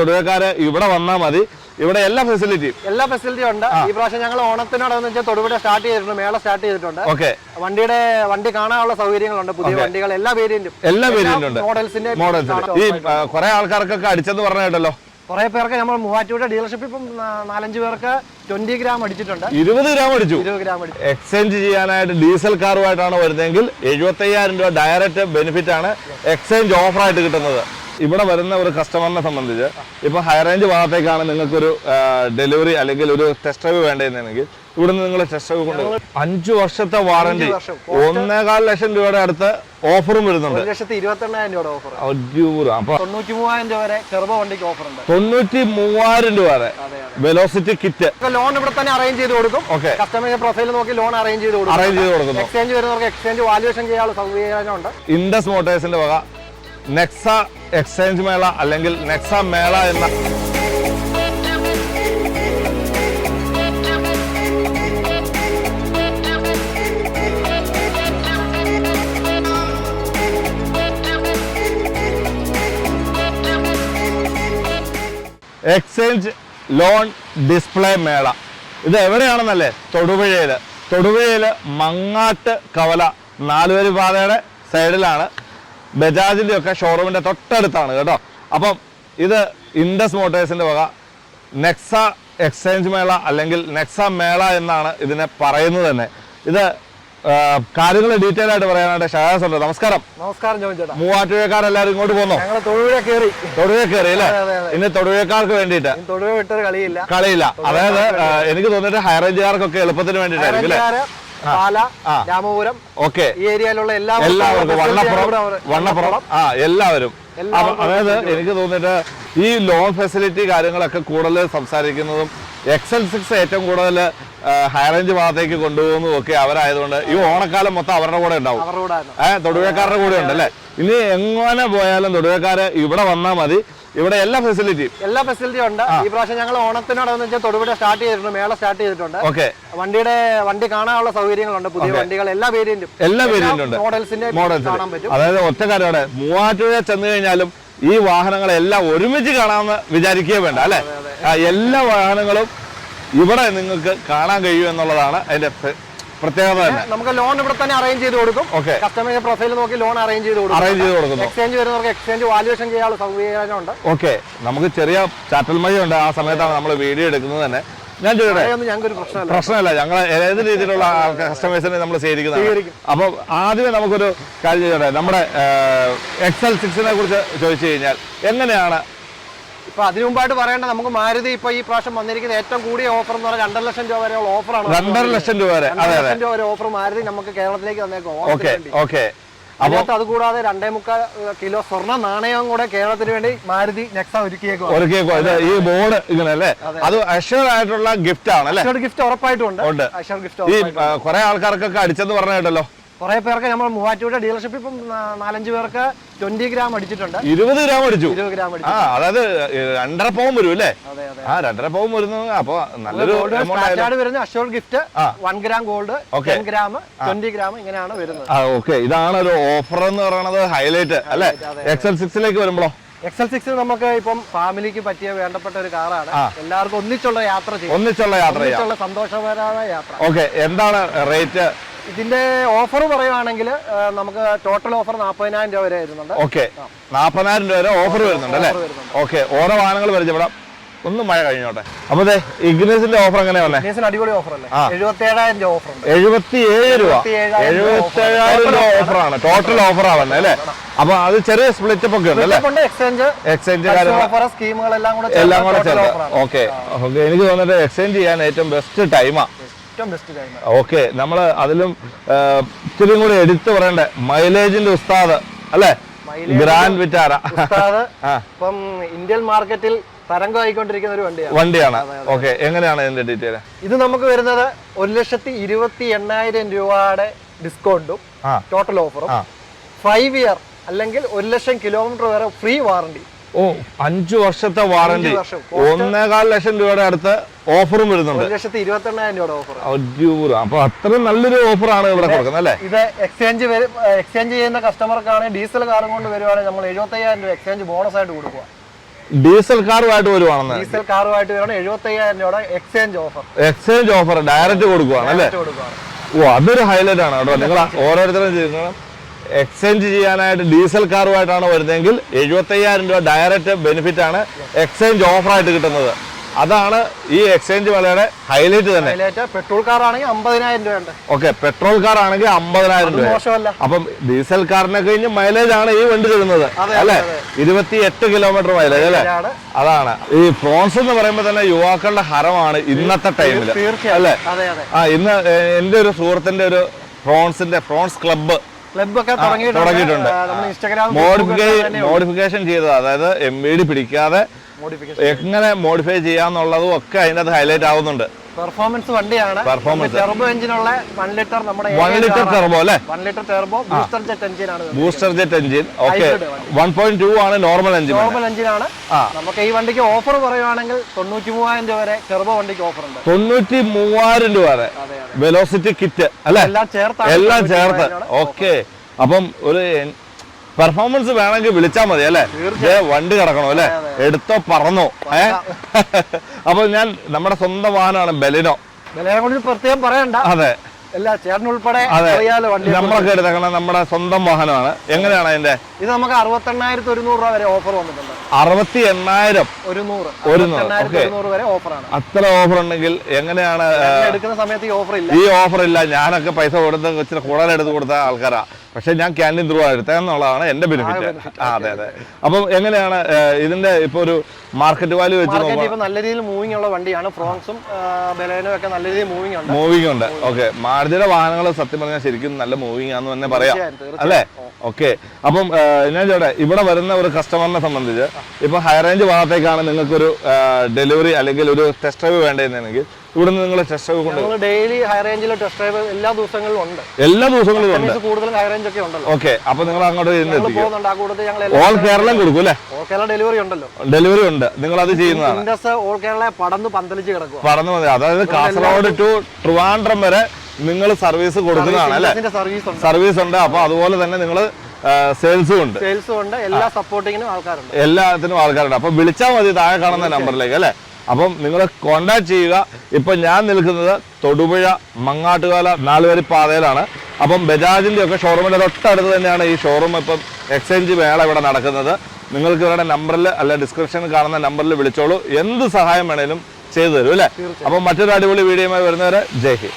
തൊടുകക്കാര് ഇവിടെ വന്നാൽ മതി. ഇവിടെ എല്ലാ ഫെസിലിറ്റിയും എല്ലാ ഫെസിലിറ്റിയും ഉണ്ട്. ഈ പ്രാവശ്യം ഞങ്ങൾ ഓണത്തിനോടെന്ന് വെച്ചാൽ തൊടുപുഴ സ്റ്റാർട്ട് ചെയ്തിട്ടുണ്ട് മേള സ്റ്റാർട്ട് ചെയ്തിട്ടുണ്ട്. ഓക്കെ. വണ്ടിയുടെ വണ്ടി കാണാനുള്ള സൗകര്യങ്ങളുണ്ട് പുതിയ വണ്ടികൾ എല്ലാ വേരിയന്റും എല്ലാ വേരിയന്റും ഉണ്ട്. മോഡൽസിന്റെ മോഡൽസ് ഈ കുറെ ആൾക്കാർക്കൊക്കെ അടിച്ചെന്ന് പറഞ്ഞ കേട്ടല്ലോ കുറെ പേർക്ക് നമ്മൾ മൂവാറ്റുപുഴ ഡീലർഷിപ്പ് ഇപ്പം നാലഞ്ചു നാലഞ്ച് പേർക്ക് ട്വന്റി ഗ്രാം അടിച്ചിട്ടുണ്ട്. ഇരുപത് ഗ്രാം അടിച്ചു. ഇരുപത് ഗ്രാം അടിച്ചു. എക്സ്ചേഞ്ച് ചെയ്യാനായിട്ട് ഡീസൽ കാറുമായിട്ടാണ് വരുന്നതെങ്കിൽ എഴുപത്തയ്യായിരം രൂപ ഡയറക്റ്റ് ബെനിഫിറ്റ് ആണ് എക്സ്ചേഞ്ച് ഓഫറായിട്ട് കിട്ടുന്നത്. ഇവിടെ വരുന്ന ഒരു കസ്റ്റമറിനെ സംബന്ധിച്ച് ഇപ്പൊ ഹൈ റേഞ്ച് ഭാഗത്തേക്കാണ് നിങ്ങൾക്കൊരു ഡെലിവറി അല്ലെങ്കിൽ ഒരു ടെസ്റ്റ് ഡ്രൈവ് വേണ്ടതെന്നുണ്ടെങ്കിൽ ഇവിടുന്ന് നിങ്ങൾ ടെസ്റ്റ് ഡ്രൈവ് കൊണ്ട് അഞ്ചു വർഷത്തെ വാറണ്ടി. ഒന്നേകാൽ ലക്ഷം രൂപയുടെ അടുത്ത് ഓഫറും വരുന്നുണ്ട്. തൊണ്ണൂറ്റി മൂവായിരം രൂപ വരെ വെലോസിറ്റി കിറ്റ് ലോൺ ഇവിടെ തന്നെ അറേഞ്ച് ചെയ്ത് കൊടുക്കും. ഓക്കെ കസ്റ്റമേഴ്സ് പ്രൊഫൈൽ നോക്കി ലോൺ അറേഞ്ച് ചെയ്ത് കൊടുക്കും. അറേഞ്ച് ചെയ്ത് കൊടുക്കുന്നു. എക്സ്ചേഞ്ച് വരുന്നവർക്ക് എക്സ്ചേഞ്ച് വാല്യുവേഷൻ ചെയ്യാനുള്ള സൗകര്യമുണ്ട് ഇൻഡസ് മോട്ടേഴ്സിന്റെ വക നെക്സ എക്സ്ചേഞ്ച് മേള അല്ലെങ്കിൽ നെക്സ മേള എന്ന എക്സ്ചേഞ്ച് ലോൺ ഡിസ്പ്ലേ മേള. ഇത് എവിടെയാണെന്നല്ലേ? തൊടുപുഴയിൽ തൊടുപുഴയിൽ മങ്ങാട്ട് കവല നാലുവരി പാതയുടെ സൈഡിലാണ് ബജാജിന്റെ ഒക്കെ ഷോറൂമിന്റെ തൊട്ടടുത്താണ് കേട്ടോ. അപ്പം ഇത് ഇൻഡസ് മോട്ടേഴ്സിന്റെ വക നെക്സ എക്സ്ചേഞ്ച് മേള അല്ലെങ്കിൽ നെക്സ മേള എന്നാണ് ഇതിനെ പറയുന്നത് തന്നെ. ഇത് കാര്യങ്ങൾ ഡീറ്റെയിൽ ആയിട്ട് പറയാനായിട്ട് ഷഹാസ് ഉണ്ട്. നമസ്കാരം. നമസ്കാരം ജോൺ ചേട്ടാ. മൂവാറ്റുപുഴക്കാരെല്ലാവരും ഇങ്ങോട്ട് പോന്നോ? ഞങ്ങൾ കയറി തൊടുപുഴ കയറി അല്ലേ? ഇനി വേണ്ടിട്ട് ഇന്ന് തൊടുപുഴക്കാർക്ക് വേണ്ടിയിട്ട്. തൊഴിലുഴ വിട്ടൊരു കളിയില്ല. കളിയില്ല. അതായത് എനിക്ക് തോന്നിട്ട് ഹൈ റേഞ്ചുകാർക്കൊക്കെ എളുപ്പത്തിന് വേണ്ടിയിട്ടായിരിക്കും അല്ലേ? പാല രാമപുരം ഓക്കെ. ഈ ഏരിയയിലുള്ള എല്ലാ എല്ലാവർക്കും വണ്ണപ്പുറം വണ്ണപ്പുറം ആ എല്ലാവരും. അതായത് എനിക്ക് തോന്നിയിട്ട് ഈ ലോൺ ഫെസിലിറ്റി കാര്യങ്ങളൊക്കെ കൂടുതൽ സംസാരിക്കുന്നതും എക്സൽ സിക്സ് ഏറ്റവും കൂടുതൽ ഹൈ റേഞ്ച് ഭാഗത്തേക്ക് കൊണ്ടുപോകുന്നതും ഒക്കെ അവരായതുകൊണ്ട് ഈ ഓണക്കാലം മൊത്തം അവരുടെ കൂടെ ഉണ്ടാവും. ഏഹ് തൊടുവേക്കാരുടെ കൂടെ ഉണ്ട് അല്ലേ? ഇനി എങ്ങനെ പോയാലും തൊടുവേക്കാര് ഇവിടെ വന്നാൽ മതി. ഇവിടെ എല്ലാ ഫെസിലിറ്റിയും എല്ലാ ഫെസിലിറ്റിയും ഉണ്ട്. ഈ പ്രാവശ്യം ഞങ്ങൾ ഓണത്തിനോടെന്ന് വെച്ചാൽ തൊടുപുഴ സ്റ്റാർട്ട് ചെയ്തിട്ടുണ്ട് മേള സ്റ്റാർട്ട് ചെയ്തിട്ടുണ്ട്. ഓക്കെ വണ്ടിയുടെ വണ്ടി കാണാനുള്ള സൗകര്യങ്ങളുണ്ട് പുതിയ വണ്ടികൾ എല്ലാ വേരിയന്റും എല്ലാ വേരിയന്റും മോഡൽസിന്റെ മോഡൽസ് കാണാൻ പറ്റും. അതായത് ഒറ്റ കാര്യമാണ് മൂവാറ്റുപുഴ ചെന്ന് കഴിഞ്ഞാലും ഈ വാഹനങ്ങളെല്ലാം ഒരുമിച്ച് കാണാമെന്ന് വിചാരിക്കുകയേ വേണ്ട അല്ലെ? എല്ലാ വാഹനങ്ങളും ഇവിടെ നിങ്ങൾക്ക് കാണാൻ കഴിയും എന്നുള്ളതാണ് അതിന്റെ പ്രത്യേകത നമുക്ക് ലോൺ ഇവിടെ തന്നെ അറേഞ്ച് ചെയ്ത് കൊടുക്കും. ഓക്കെ കസ്റ്റമർ പ്രൊഫൈൽ നോക്കി ലോൺ അറേഞ്ച് ചെയ്ത് കൊടുക്കും. അറേഞ്ച് ചെയ്ത് കൊടുക്കുന്നു. എക്സ്ചേഞ്ച് വരുന്നവർക്ക് എക്സ്ചേഞ്ച് വാല്യുവേഷൻ ചെയ്യാനുള്ള സൗകര്യമുണ്ട് ഓക്കെ നമുക്ക് ചെറിയ ചാറ്റൽ ഉണ്ട്. ആ സമയത്താണ് നമ്മൾ വീഡിയോ എടുക്കുന്നത് തന്നെ. ഞാൻ ചോദിക്കട്ടെ? പ്രശ്നമല്ല. ഞങ്ങൾ ഏത് രീതിയിലുള്ള കസ്റ്റമേഴ്സിനെ നമ്മൾ സ്വീകരിക്കുന്നത് അപ്പൊ അപ്പോൾ ആദ്യമേ നമുക്കൊരു കാര്യം ചെയ്യട്ടെ നമ്മുടെ എക്സൽ സിക്സിനെ കുറിച്ച് ചോദിച്ചു കഴിഞ്ഞാൽ എങ്ങനെയാണ് ഇപ്പൊ അതിനു മുമ്പായിട്ട് പറയേണ്ട നമുക്ക് മാരുതി ഇപ്പൊ ഈ പ്രാവശ്യം വന്നിരിക്കുന്ന ഏറ്റവും കൂടിയ ഓഫർ എന്ന് പറഞ്ഞാൽ രണ്ടര ലക്ഷം രൂപ വരെയുള്ള ഓഫറാണ് രണ്ടര ലക്ഷം രൂപ വരെ. ലക്ഷം രൂപ വരെ ഓഫർ മാരുതി നമുക്ക് കേരളത്തിലേക്ക് വന്നേക്കും. Okay okay. അതിനകത്ത് അത് കൂടാതെ രണ്ടേ മുക്കാൽ കിലോ സ്വർണ നാണയവും കൂടെ കേരളത്തിന് വേണ്ടി മാരുതി നെക്സ ഒരുക്കിയേക്കും ഈ ബോർഡ് ഇങ്ങനെ അല്ലേ? അത്. അഷ്യൂർ ആയിട്ടുള്ള ഗിഫ്റ്റ് ആണ് അല്ലേ? ഗിഫ്റ്റ് ഉറപ്പായിട്ടും ഉണ്ട്. അഷർ ഗിഫ്റ്റ് ഈ കുറെ ആൾക്കാർക്കൊക്കെ അടിച്ചെന്ന് പറഞ്ഞ കേട്ടല്ലോ. കുറെ പേർക്ക് നമ്മൾ മൂവാറ്റുപുഴ ഡീലർഷിപ്പ് ഇപ്പം നാലഞ്ച് പേർക്ക് ട്വന്റി ഗ്രാം അടിച്ചിട്ടുണ്ട്. ഇരുപത് ഗ്രാം അടിച്ചു. ഇരുപത് ഗ്രാം അടിച്ചു ആ അതായത് രണ്ടര പവൻ വരും അല്ലേ? ആ രണ്ടര പവൻ വരുന്നു. അപ്പൊ നല്ലൊരു എമൗണ്ട് വരുന്ന gift. One gram gold. Ten gram twenty gram ഇങ്ങനെയാണ് വരുന്നത്. ഓക്കെ ഇതാണ് ഒരു ഓഫർ എന്ന് പറയുന്നത് ഹൈലൈറ്റ് അല്ലെ? എക്സൽ സിക്സിലേക്ക് വരുമ്പോഴോ? എക്സൽ സിക്സ് നമുക്ക് ഇപ്പം ഫാമിലിക്ക് പറ്റിയ വേണ്ടപ്പെട്ട ഒരു കാറാണ് എല്ലാവർക്കും ഒന്നിച്ചുള്ള യാത്ര ചെയ്യും. ഒന്നിച്ചുള്ള യാത്ര ഒന്നിച്ചുള്ള സന്തോഷകരമായ യാത്ര. ഓക്കെ എന്താണ് റേറ്റ് ഇതിന്റെ ഓഫർ പറയുവാണെങ്കിൽ നമുക്ക് ടോട്ടൽ ഓഫർ നാൽപ്പതിനായിരം രൂപ വരെ വരുന്നുണ്ട്. ഓക്കെ നാൽപ്പതിനായിരം രൂപ വരെ ഓഫർ വരുന്നുണ്ട് അല്ലേ. ഓക്കെ ഓരോ വാഹനങ്ങൾ പരിചയപ്പെടാം. ഒന്നും മഴ കഴിഞ്ഞോട്ടെ. അപ്പൊ ഇഗ്നസിന്റെ ഓഫർ എങ്ങനെയാ വന്നേ? അടിപൊളി ഓഫർ അല്ലേ? ആ. എഴുപത്തി ഏഴായിരം രൂപ ഓഫർ ഉണ്ട്. എഴുപത്തി ഏഴ് രൂപ 77,000 എഴുപത്തി ഏഴായിരം രൂപ ഓഫറാണ് ടോട്ടൽ ഓഫർ ആവണേ അല്ലേ? അപ്പൊ അത് ചെറിയ സ്പ്ലിറ്റ് ഒക്കെ ഉണ്ട്. അല്ലേ എക്സ്ചേഞ്ച് എക്സ്ചേഞ്ച് സ്കീമുകളെല്ലാം കൂടെ എല്ലാം കൂടെ. ഓക്കെ ഓക്കെ എനിക്ക് തോന്നിട്ട് എക്സ്ചേഞ്ച് ചെയ്യാൻ ഏറ്റവും ബെസ്റ്റ് ടൈമാ ഏറ്റവും ബെസ്റ്റ് ടൈം ഓക്കെ നമ്മൾ അതിലും ഇത്തിരി കൂടി എടുത്തു പറയണ്ടേ. മൈലേജിന്റെ ഉസ്താദ് അല്ലേ? Grand Vitara. ഇപ്പം ഇന്ത്യൻ മാർക്കറ്റിൽ തരംഗമായിക്കൊണ്ടിരിക്കുന്ന ഒരു വണ്ടിയാണ്. വണ്ടിയാണ്. ഓക്കെ എങ്ങനെയാണ് ഇതിന്റെ ഡീറ്റെയിൽ ഇത് നമുക്ക് വരുന്നത് ഒരു ലക്ഷത്തി ഇരുപത്തി എണ്ണായിരം രൂപയുടെ ഡിസ്കൗണ്ടും ടോട്ടൽ ഓഫറും ഫൈവ് ഇയർ അല്ലെങ്കിൽ ഒരു ലക്ഷം കിലോമീറ്റർ വരെ ഫ്രീ വാറണ്ടി ഓ അഞ്ചു വർഷത്തെ വാറണ്ടി. ഒന്നേകാൽ ലക്ഷം രൂപയുടെ അടുത്ത് ഓഫറും വരുന്നുണ്ട്. ലക്ഷത്തി രൂപയുടെ ഓഫർ അപ്പൊ അത്രയും നല്ലൊരു ഓഫറാണ് ഇവിടെ കൊടുക്കുന്നത് അല്ലേ? ഇത് എക്സ്ചേഞ്ച് എക്സ്ചേഞ്ച് ചെയ്യുന്ന കസ്റ്റമർക്കാണ് ഡീസൽ കാറും കൊണ്ട് വരുവാണെങ്കിൽ നമ്മൾ എഴുപത്തയ്യായിരം രൂപ എക്സ്ചേഞ്ച് ബോണസ് ആയിട്ട് കൊടുക്കുക. ഡീസൽ കാറുമായിട്ട് വരുവാണെന്ന്. ഡീസൽ കാറുമായിട്ട് വരുവാണ് എഴുപത്തയ്യായിരം രൂപയുടെ exchange offer exchange offer direct കൊടുക്കുവാണ് അല്ലേ? ഓ അതൊരു ഹൈലൈറ്റ് ആണ് കേട്ടോ. നിങ്ങൾ ഓരോരുത്തരും ചെയ്യുന്നത്. എക്സ്ചേഞ്ച് ചെയ്യാനായിട്ട് ഡീസൽ കാറുമായിട്ടാണ് വരുന്നതെങ്കിൽ എഴുപത്തയ്യായിരം രൂപ ഡയറക്റ്റ് ബെനിഫിറ്റ് ആണ് എക്സ്ചേഞ്ച് ഓഫറായിട്ട് കിട്ടുന്നത്. അതാണ് ഈ എക്സ്ചേഞ്ച് വിലയുടെ ഹൈലൈറ്റ് തന്നെ. പെട്രോൾ കാർ ആണെങ്കിൽ അമ്പതിനായിരം രൂപ ഓക്കെ പെട്രോൾ കാർ ആണെങ്കിൽ അമ്പതിനായിരം രൂപ. അപ്പം ഡീസൽ കാറിനെ കഴിഞ്ഞ് മൈലേജ് ആണ് ഈ വണ്ടി തരുന്നത് അല്ലെ? ഇരുപത്തി എട്ട് കിലോമീറ്റർ മൈലേജ് അല്ലെ? അതാണ്. ഈ ഫ്രോൺസ് എന്ന് പറയുമ്പോൾ തന്നെ യുവാക്കളുടെ ഹരമാണ് ഇന്നത്തെ ടൈമിൽ തീർച്ചയായും. അല്ലേ? ആ ഇന്ന് എന്റെ ഒരു സുഹൃത്തിന്റെ ഒരു ഫ്രോൺസിന്റെ ഫ്രോൺസ് ക്ലബ്ബ് തുടങ്ങിയിട്ടുണ്ട്. മോഡിഫിക്കേഷൻ ചെയ്തത്. അതായത് എം വി ഡി പിടിക്കാതെ എങ്ങനെ മോഡിഫൈ ചെയ്യാന്നുള്ളതും ഒക്കെ അതിനകത്ത് ഹൈലൈറ്റ് ആവുന്നുണ്ട്. പെർഫോമൻസ് വണ്ടിയാണ്. പെർഫോമൻസ് ടെർബോ എഞ്ചിനുള്ള വൺ ലിറ്റർ നമ്മുടെ വൺ ലിറ്റർ ടെർബോ അല്ലേ? One litre turbo booster jet engine ആണ് booster jet engine okay one point two ആണ് നോർമൽ എഞ്ചിൻ നോർമൽ എഞ്ചിനാണ് ആണ്. നമുക്ക് ഈ വണ്ടിക്ക് ഓഫർ പറയുവാണെങ്കിൽ തൊണ്ണൂറ്റി മൂവായിരം രൂപ വരെ ടെർബോ വണ്ടിക്ക് ഓഫർ ഉണ്ട്. തൊണ്ണൂറ്റി മൂവായിരം രൂപ വരെ. വെലോസിറ്റി കിറ്റ് അല്ലേ? എല്ലാം ചേർത്ത് എല്ലാം ചേർത്ത്. 92,000 ഓക്കെ അപ്പം ഒരു പെർഫോമൻസ് വേണമെങ്കിൽ വിളിച്ചാൽ മതി അല്ലേ? വണ്ടി കിടക്കണോ അല്ലേ? എടുത്തോ പറന്നോ ഏ? അപ്പൊ ഞാൻ നമ്മുടെ സ്വന്തം വാഹനമാണ് ബെലിനോ കൊണ്ട് പ്രത്യേകം പറയണ്ട. അതെ. നമ്മളൊക്കെ എടുത്തേക്കണം നമ്മുടെ സ്വന്തം വാഹനമാണ്. എങ്ങനെയാണ് അതിന്റെ? ഇത് നമുക്ക് അറുപത്തെണ്ണായിരത്തി ഒരുന്നൂറ് രൂപ വരെ ഓഫർ വന്നിട്ടുണ്ട്. അറുപത്തി എണ്ണായിരം ഒരു നൂറ്. ഒരു നൂറ്, വരെ ഓഫറാണ്. അത്ര ഓഫർ ഉണ്ടെങ്കിൽ എങ്ങനെയാണ് എടുക്കുന്ന സമയത്ത് ഈ ഓഫർ ഇല്ല ഈ ഓഫർ ഇല്ല ഞാനൊക്കെ പൈസ കൊടുത്ത് ഇച്ചിരി കൂടുതൽ എടുത്ത് കൊടുത്ത ആൾക്കാരാ. പക്ഷെ ഞാൻ ക്യാന്റീൻ ത്രൂ എടുത്തതെന്നുള്ളതാണ് എന്റെ ബെനിഫിറ്റ് അതെ അതെ. അപ്പം എങ്ങനെയാണ് ഇതിന്റെ ഇപ്പൊ ഒരു മാർക്കറ്റ് വാല്യൂ വെച്ച് നോക്കുമ്പോൾ നല്ല രീതിയിൽ മൂവിംഗ് ഉള്ള വണ്ടിയാണ്. ഫ്രോൺസും ബലേനും ഒക്കെ നല്ല രീതിയിൽ മൂവിംഗ് ഉണ്ട്. മൂവിംഗ് ഉണ്ട്. ഓക്കെ മാരുതിയുടെ വാഹനങ്ങൾ സത്യം പറഞ്ഞാൽ ശരിക്കും നല്ല മൂവിംഗ് ആണെന്ന് തന്നെ പറയാം. അല്ലേ? ഓക്കെ. അപ്പം ഞാൻ ചോട്ടെ ഇവിടെ വരുന്ന ഒരു കസ്റ്റമറിനെ സംബന്ധിച്ച് ഇപ്പൊ ഹൈ റേഞ്ച് ഭാഗത്തേക്കാണ് നിങ്ങൾക്കൊരു ഡെലിവറി അല്ലെങ്കിൽ ഒരു ടെസ്റ്റ് ഡ്രൈവ് വേണ്ടതെന്നുണ്ടെങ്കിൽ നിന്ന് നിങ്ങൾ ടെസ്റ്റ് ഡ്രൈവ് കൊണ്ട് ഡെയിലി ഹൈ റേഞ്ചിൽ ടെസ്റ്റ് ഡ്രൈവ് എല്ലാ ദിവസങ്ങളിലും ഉണ്ട്. എല്ലാ ദിവസങ്ങളിലും ഉണ്ട്. കൂടുതൽ ഹൈ റേഞ്ച് ഒക്കെ ഉണ്ടല്ലോ. ഓക്കെ. അപ്പൊ നിങ്ങൾ അങ്ങോട്ട് ഓൾ കേരളം കൊടുക്കും അല്ലേ? ഓൾ കേരള ഡെലിവറി ഉണ്ടല്ലോ. ഡെലിവറി ഉണ്ട്. നിങ്ങൾ അത് ചെയ്യുന്നതാണ്. ഓൾ കേരള പടന്ന് പന്തലിച്ച് കിടക്കും പടന്ന് അതായത് കാസർഗോഡ് ടു ട്രിവാൻഡ്രം വരെ നിങ്ങൾ സർവീസ് കൊടുക്കുന്നതാണ് അല്ലേ? സർവീസ് ഉണ്ട്. സർവീസ് ഉണ്ട് അപ്പൊ അതുപോലെ തന്നെ നിങ്ങൾ സെയിൽസും ഉണ്ട്. സെയിൽസും ഉണ്ട് എല്ലാ സപ്പോർട്ടിങ്ങിനും ആൾക്കാരുണ്ട്. എല്ലാത്തിനും ആൾക്കാരുണ്ട്. അപ്പൊ വിളിച്ചാൽ മതി താഴെ കാണുന്ന നമ്പറിലേക്ക് അല്ലേ? അപ്പം നിങ്ങൾ കോണ്ടാക്ട് ചെയ്യുക. ഇപ്പൊ ഞാൻ നിൽക്കുന്നത് തൊടുപുഴ മങ്ങാട്ടുകാല നാലുവരി പാതയിലാണ് അപ്പം ബജാജിന്റെ ഒക്കെ ഷോറൂമിന്റെ തൊട്ടടുത്ത് തന്നെയാണ് ഈ ഷോറൂം ഇപ്പം എക്സ്ചേഞ്ച് മേള ഇവിടെ നടക്കുന്നത്. നിങ്ങൾക്ക് ഇവരുടെ നമ്പറിൽ അല്ല ഡിസ്ക്രിപ്ഷനിൽ കാണുന്ന നമ്പറിൽ വിളിച്ചോളൂ. എന്ത് സഹായം വേണേലും ചെയ്തു തരും അല്ലേ? അപ്പം മറ്റൊരു അടിപൊളി വീഡിയോയുമായി വരുന്നവരെ ജയ് ഹിന്ദ്.